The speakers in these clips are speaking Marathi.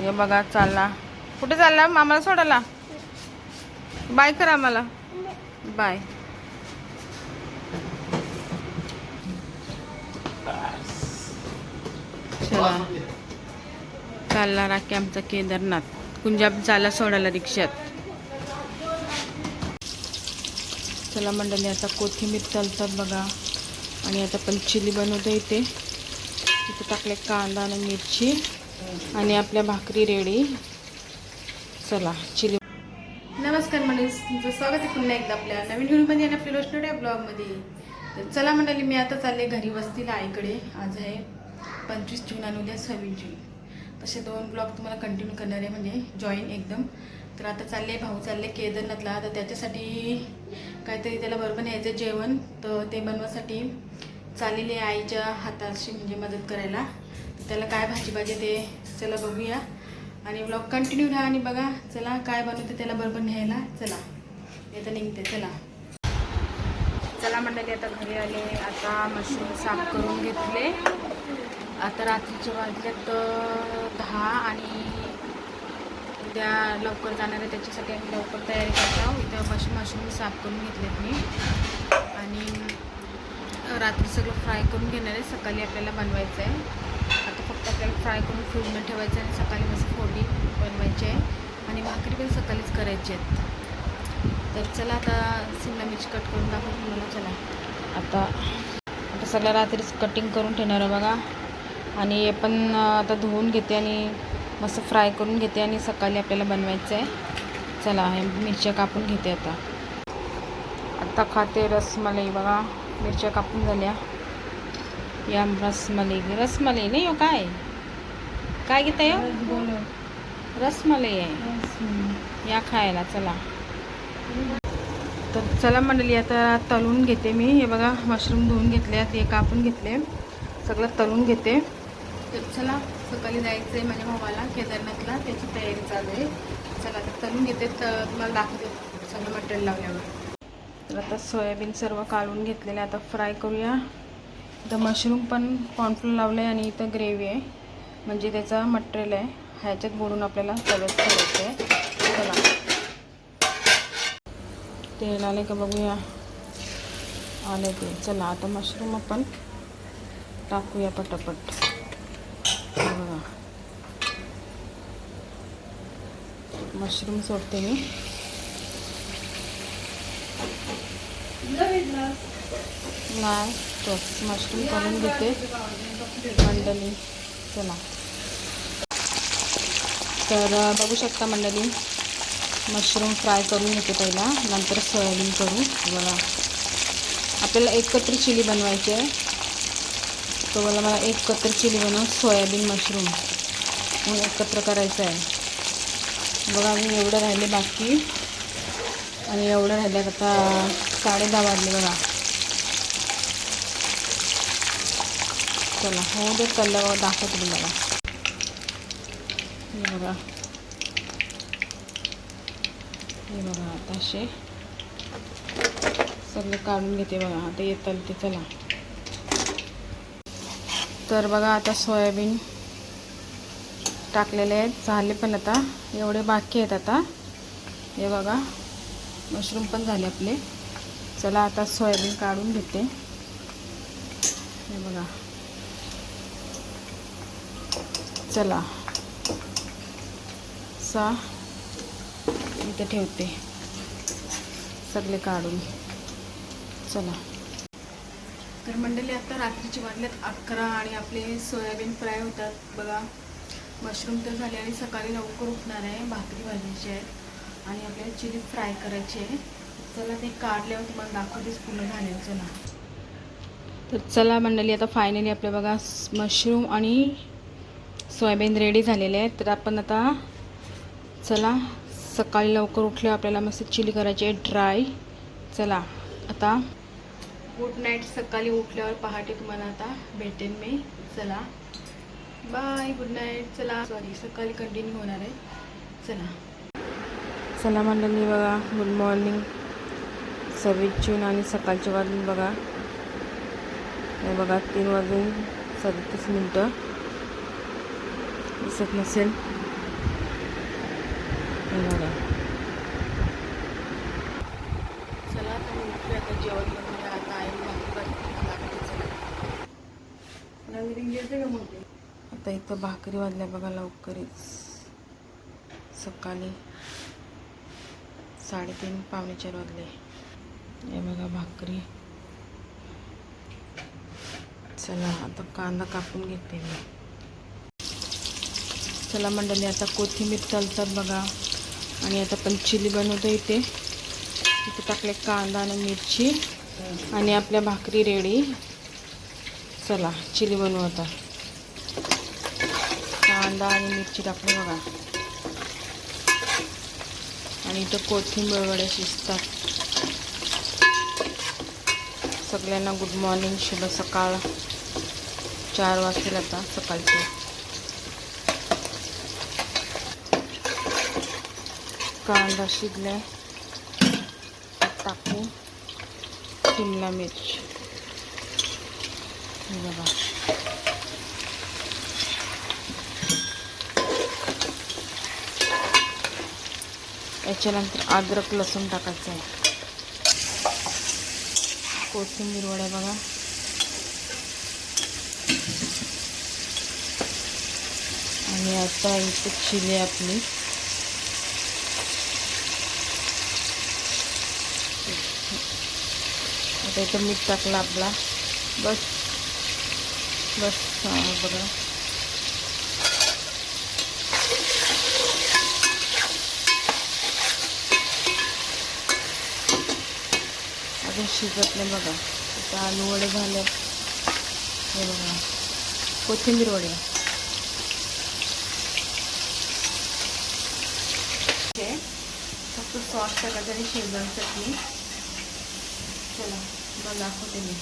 हे बघा चालला. कुठे चालला? मामाला सोडायला? बाय करा आम्हाला. बाय. चला. चालला राखी आमचा केदारनाथ. कुंजाब चालला सोडायला रिक्षात. चला मंडळी आता कोथिंबीर चालतात बघा. आणि आता पण चिली बनवता येते तिथे टाकले कांदा आणि मिरची. आणि आपल्या भाकरी रेडी चला चिली नमस्कार मंडळी तुमचं स्वागत आहे पुन्हा एकदा आपल्या नवीन व्हिडिओमध्ये आणि आपल्या रोशनोड्या ब्लॉगमध्ये. तर चला मंडळी मी आता चालले घरी वस्तीला आईकडे. आज आहे पंचवीस जून आणि उद्या सव्वीस जून. तसे दोन ब्लॉग तुम्हाला कंटिन्यू करणार आहे म्हणजे जॉईन एकदम. तर आता चालले भाऊ चालले केदारनाथला. तर त्याच्यासाठी काहीतरी त्याला बरोबर न्यायचं जेवण. तर ते बनवासाठी चाललेली आहे आईच्या हाताशी म्हणजे मदत करायला. त्याला काय भाजी पाहिजे ते चला बघूया. आणि ब्लॉग कंटिन्यू राहा आणि बघा चला काय बनवते त्याला बरोबर न्यायला. चला. येतं निघते चला. चला मंडळी आता घरी आले. आता मशीन साफ करून घेतले. आता रात्रीचे वाजलेत दहा आणि उद्या लवकर जाणार आहे. त्याच्यासाठी आम्ही लवकर तयारी करतो इथं मशीन मशरूम साफ करून घेतलेत मी. आणि रात्री सगळं फ्राय करून घेणार आहे. सकाळी आपल्याला बनवायचं आहे. आता फक्त आपल्याला फ्राय करून फ्रीजमध्ये ठेवायचं आहे आणि सकाळी मस्त फोडी बनवायची आहे. आणि भाकरी पण सकाळीच करायची आहेत. तर चला आता शिमला मिरची कट करून दाखवतो तुम्हाला. चला. आता आता सगळं रात्रीच कटिंग करून ठेवणार आहे बघा. आणि हे पण आता धुवून घेते आणि मस्त फ्राय करून घेते आणि सकाळी आपल्याला बनवायचं आहे. चला हे मिरच्या कापून घेते आता. आता खाते रसमलाई बघा. मिरच्या कापून झाल्या. या रसमलाई रसमलाई नाही हो काय? काय घेता हो रसमलाई आहे. या खायला चला. तर चला मंडळी आता तळून घेते मी. हे बघा मशरूम धुवून घेतले ते कापून घेतले. सगळं तळून घेते. तर चला सकाळी जायचं आहे माझ्या भावाला केदारनाथला. त्याची तयारी चालू आहे. चला तर तळून घेते. तर तुम्हाला दाखवते सगळं मटेरियल लावल्यावर. तर आता सोयाबीन सर्व काढून घेतलेलं आहे आता फ्राय करूया. इथं मशरूम पण कॉर्नफ्लोर लावलं आहे आणि इथं ग्रेव्ही आहे. म्हणजे त्याचा मटेरियल आहे. ह्याच्यात बुडून आपल्याला तव्यात ठेवायचं आहे. चला. तेल आले का बघूया. आले ते चला आता मशरूम आपण टाकूया पटापट. बघा. मशरूम सोडते मी. नाही तोच मशरूम करून घेते. मंडळी चला. तर बघू शकता मंडळी मशरूम फ्राय करून घेते पहिला नंतर सोयाबीन करू. बघा. आपल्याला एकत्र चिली बनवायची आहे. तो मला मला एकत्र चिली बनवून सोयाबीन मशरूम म्हणून एकत्र करायचं आहे. बघा मी एवढं राहिले बाकी. आणि एवढं राहिलं आता साडे दहा वाजले बघा. चला हो दे चाललं दाखवते तुम्हाला. हे बघा. हे बघा आता असे सगळं काढून घेते बघा. आता येतं ते चला. तर बघा आता सोयाबीन टाकलेले आहेत. झाले पण आता. एवढे बाकी आहेत आता. हे बघा मशरूम पण झाले आपले. चला आता सोयाबीन काढून घेते. हे बघा. चला. सा. इथे ठेवते. सगळे काढून. चला. तर मंडळी आता रात्रीचे वाजल्यात अकरा आणि आपले सोयाबीन फ्राय होतात. बघा मशरूम तर झाले आणि सकाळी लवकर उठणार आहे. भाकरी भाजायची आहे. आणि आपल्याला चिली फ्राय करायची आहे. चला ते काढल्यावर तुम्हाला दाखवतेच पूर्ण झाले चला. तर चला मंडळी आता फायनली आपल्या बघा मशरूम आणि सोयाबीन रेडी झालेले आहेत. तर आपण आता चला सकाळी लवकर उठल्यावर आपल्याला मस्त चिली करायची आहे ड्राय चला आता गुड नाईट सकाळी उठल्यावर पहाटे तुम्हाला आता भेटेन मी. चला. बाय गुड नाईट चला सॉरी सकाळी कंटिन्यू होणार आहे. चला. चला मंडळी बघा गुड मॉर्निंग सव्वीस जून आणि सकाळचे वाजून बघा. हे बघा तीन वाजून सदतीस मिनटं. दिसत नसेल. बघा. चला आता मी उठले आता जेवण आता आई भाकरी आता इथं भाकरी वाजल्या बघा लवकरच. सकाळी साडेतीन पावणे चार वाजले. हे बघा भाकरी. चला आता कांदा कापून घेते मी. चला मंडळी आता कोथिंबीर चालतात बघा. आणि आता पण चिली बनवतो इथे. इथे टाकले कांदा आणि मिरची. आणि आपल्या भाकरी रेडी. चला चिली बनवू आता. कांदा आणि मिरची टाकली बघा. आणि इथं कोथिंबीर वड्या शिजतात. सगळ्यांना गुड मॉर्निंग शुभ सकाळ. चार वाजतील आता सकाळचे. कांदा शिजलाय. टाकू. शिमला मिरच. बघा. याच्यानंतर अद्रक लसूण टाकायचं आहे कोथिंबीर वड्या बघा. आणि आता इथे चिली आपली. आता इथं मीठ टाकलं आपला. बस. बस बघा. अजून शिजत नाही बघा. आता आलू वडे झाले. हे बघा. कोथिंबीर वडे. फक्त सॉस टाकायचं आणि शेंगदाणा चटणी चला बघा दाखवते मी.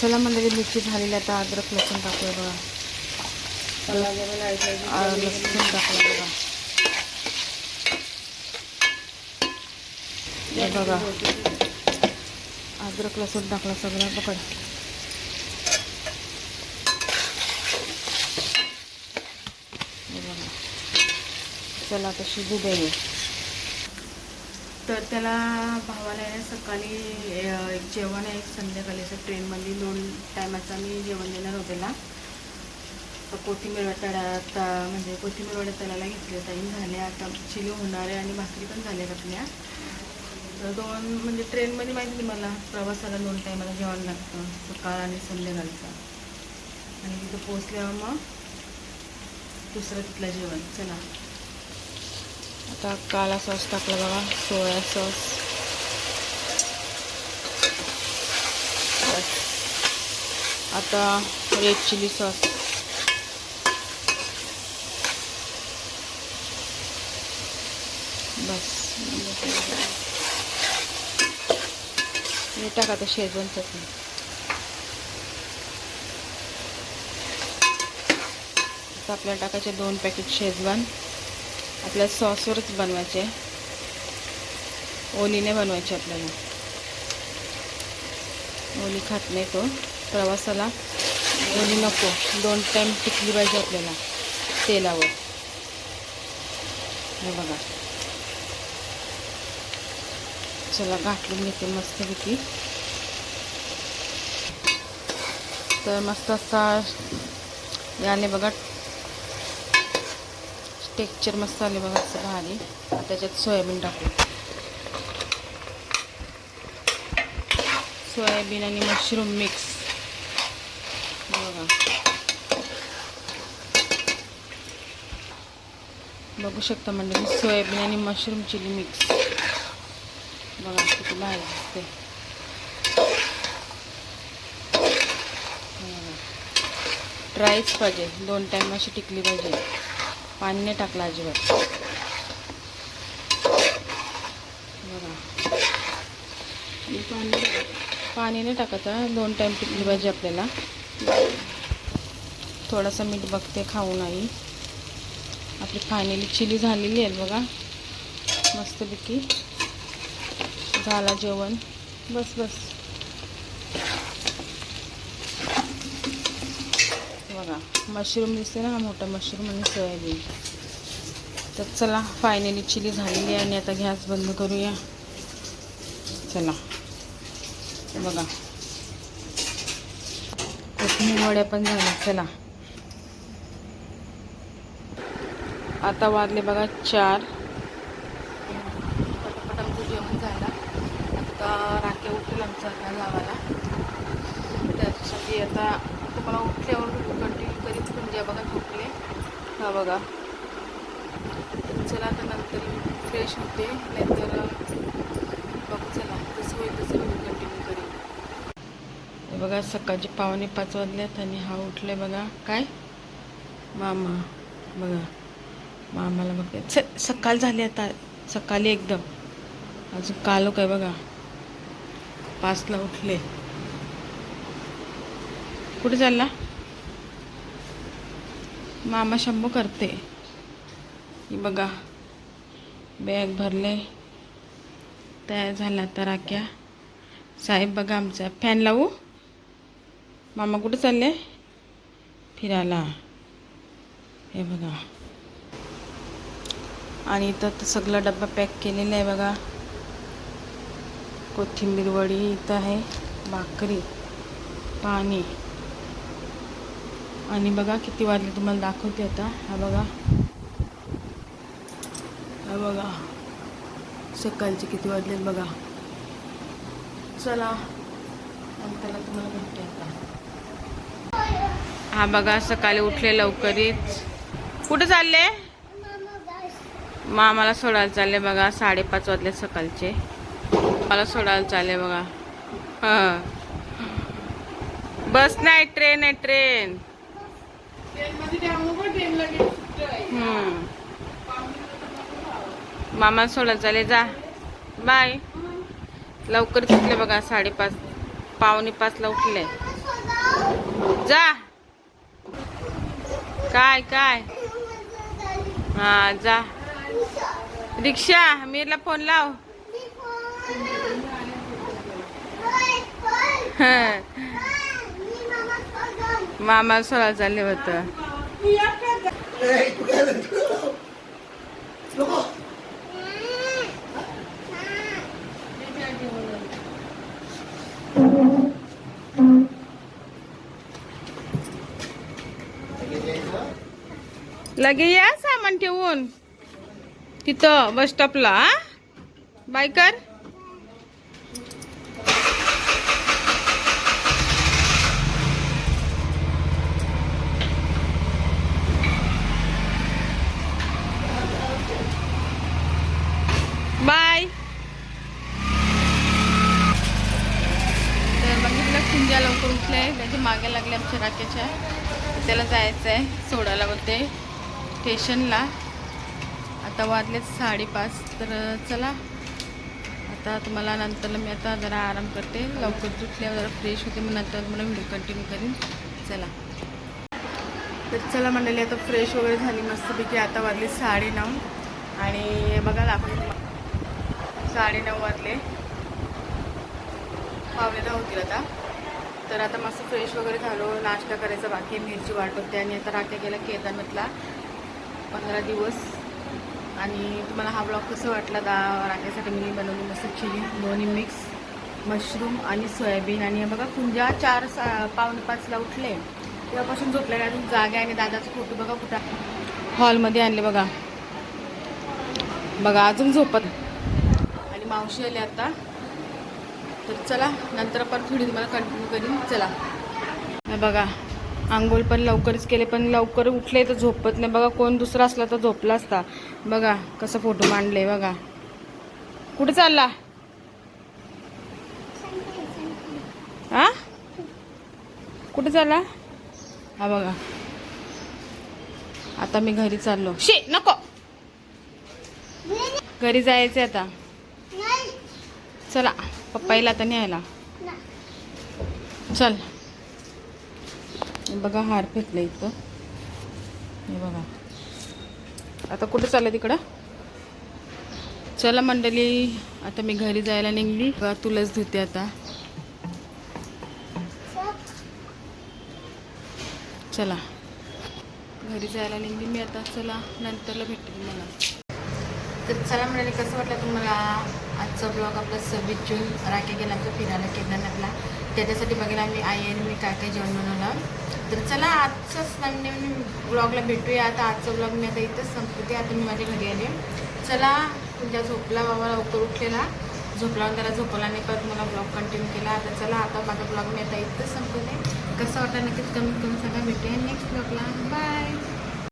चला मंडळी मिरची झालेली आता अद्रक लसूण टाकूया बघा. लसूण टाकलं बघा. बघा. अद्रक लसूण टाकला सगळं पकड. चला आता शिजू दे तर त्याला भावाला आहे सकाळी एक जेवण आहे एक संध्याकाळी असं ट्रेनमध्ये दोन टायमाचा मी जेवण देणार होते ना. तर कोथिंबीर तळ्यात म्हणजे कोथिंबीर वड्या तळायला घेतले टाईम झाले आता चिली होणार आहे आणि भाकरी पण झाल्या आपल्या. तर दोन म्हणजे ट्रेनमध्ये माहिती नाही मला प्रवासाला दोन टायमाला जेवण लागतं सकाळ आणि संध्याकाळचा आणि तिथं पोचल्यावर मग दुसरं तिथलं जेवण. चला. आता काला सॉस टाकला बघा सोया सॉस बस. आता रेड चिली सॉस बस. टाका आता शेजवान चटणी. आता आपल्याला टाकायचे दोन पॅकेट शेजवान. आपल्या सॉसवरच बनवायचे. ओलीने बनवायचे आपल्याला. ओली खात नाही तो हो. प्रवासाला ओली नको. दोन टाईम टिकली पाहिजे आपल्याला. तेलावर. हे बघा. चला घाटलून घेते मस्तपैकी. तर मस्त असा याने बघा टेक्चर मस्त आले बघा असं भारी. त्याच्यात सोयाबीन टाकू. सोयाबीन आणि मशरूम मिक्स बघा. बघू शकता म्हणजे सोयाबीन आणि मशरूम चिली मिक्स बघा किती भारी दिसते ड्रायच पाहिजे. दोन टाईम अशी टिकली पाहिजे. पाणी नाही टाकलं अजिबात. बघा. पाणी नाही टाकायचं दोन टाईम टिकली पाहिजे आपल्याला. थोडासा मीठ बघते खाऊ नाही आपली फायनली चिली झालेली आहे बघा. मस्तपैकी. झाला जेवण. बस बस. बघा मशरूम दिसते ना हा मोठा मशरूम आणि सोयाबीन. तर चला फायनली चिली झालेली आहे आणि आता गॅस बंद करूया. चला. बघा. कोथिंबीर वड्या पण झाल्या चला. आता वाजले बघा चार पटापट आमचं जेवण झालं आता राखे उठेल लावायला. गावाला त्यासाठी आता तुम्हाला उठल्यावर कंटिन्यू करीत म्हणजे बघा झोपले. हा बघा. चला आता नंतर फ्रेश होते. नाहीतर बघू चला. तसं होईल तसं मी कंटिन्यू करीन. बघा सकाळचे पावणे पाच वाजल्यात आणि हा उठले बघा. काय? मामा. बघा. मामाला बघते. स सकाळ झाली आता. सकाळी एकदम. अजून कालो काय बघा. पाचला उठले. कुठे चालला? मामा शंभू करते. ही बघा बॅग भरले. तयार झाला तर आक्या साहेब बघा आमचा. फॅन लावू? मामा कुठे चालले? फिरायला. हे बघा. आणि इथं तर सगळा डब्बा पॅक केलेला आहे बघा. कोथिंबीर वडी इथं आहे भाकरी पाणी. आणि बघा किती वाजले तुम्हाला दाखवते आता. हा बघा. हा बघा. सकाळचे किती वाजले बघा. चला. त्याला तुम्हाला भेटते आता. हा बघा सकाळी उठले लवकरीच. कुठं चालले? मामाला सोडायला चालले बघा साडेपाच वाजले सकाळचे. मला सोडायला चालले बघा. बस नाही ट्रेन आहे ट्रेन मामा मामाला सोडायला चालले जा. बाय. लवकर उठले बघा साडेपाच पावणे पाचला उठले. जा. काय काय? हा जा. रिक्षा मीरला फोन लाव. मामा सोळा चालले होतं. लगे या सामान ठेवून. तिथं बस स्टॉपला बाय कर बाय तर बघितलं कुंजा लवकर मागे लागले आमच्या राकेच्या त्याला जायचं आहे सोडायला बोलते. स्टेशनला. आता वाजलेत साडेपाच. तर चला. आता तुम्हाला नंतर मी आता जरा आराम करते. लवकर उठल्यावर जरा फ्रेश होते मग नंतर तुम्हाला व्हिडिओ कंटिन्यू करीन. चला. तर चला मंडळी आता फ्रेश वगैरे झाली मस्तपैकी. आता वाजले साडेनऊ. आणि बघा दाखवते साडे साडेनऊ वाजले. पावले दहा होतील आता. तर आता मस्त फ्रेश वगैरे झालो. नाश्ता करायचा बाकी मिरची वाट होते आणि आता राख्या गेला केदारनाथला. पंधरा दिवस. आणि तुम्हाला हा ब्लॉग कसं वाटला? दा राख्यासाठी मी बनवली मस्त चिली दोन्ही मिक्स मशरूम आणि सोयाबीन आणि बघा कुंजा चार सा पावणे पाचला उठले. तेव्हापासून झोपले अजून जागे आणि दादाचा फोटो बघा कुठं. हॉलमध्ये आणले बघा. बघा अजून झोपत. आणि मावशी आली आता. तर चला नंतर पण थोडी तुम्हाला कंटिन्यू करीन. चला. बघा आंघोळ पण लवकरच केले पण लवकर उठले तर झोपत नाही. बघा कोण दुसरा असला तर झोपला असता. बघा कसं फोटो मांडले बघा. कुठे चालला? हा कुठे चालला? हा बघा. आता मी घरी चाललो. शे नको. घरी जायचे आता. चला. पप्पाईला आता न्यायला. चल. बघा हार फेकलं इथं. हे बघा. आता कुठं चाललं तिकडं? चला मंडळी आता मी घरी जायला निघली. बघा तुलाच धुते आता. चला. घरी जायला निघली मी आता. चला नंतरला भेटते मला तर चला म्हणाले कसं वाटलं तुम्हाला आजचा ब्लॉग आपला सव्वीस जून राखे गेला आमचा फिरायला केदारनाथला? त्याच्यासाठी बघायला आम्ही आई आणि मी काय काय जेवण बनवलं. तर चला आजचाच नवीन ब्लॉगला भेटूया. आता आजचा ब्लॉग मी आता इथंच संपते आता मी माझ्या घरी आले. चला तुमच्या झोपला बाबा लवकर उठलेला. झोपला त्याला झोपला नाही परत मला ब्लॉग कंटिन्यू केला. आता चला आता माझा ब्लॉग मी आता इथंच संपवते. कसं वाटलं नक्कीच कमी सगळं भेटूया नेक्स्ट ब्लॉगला बाय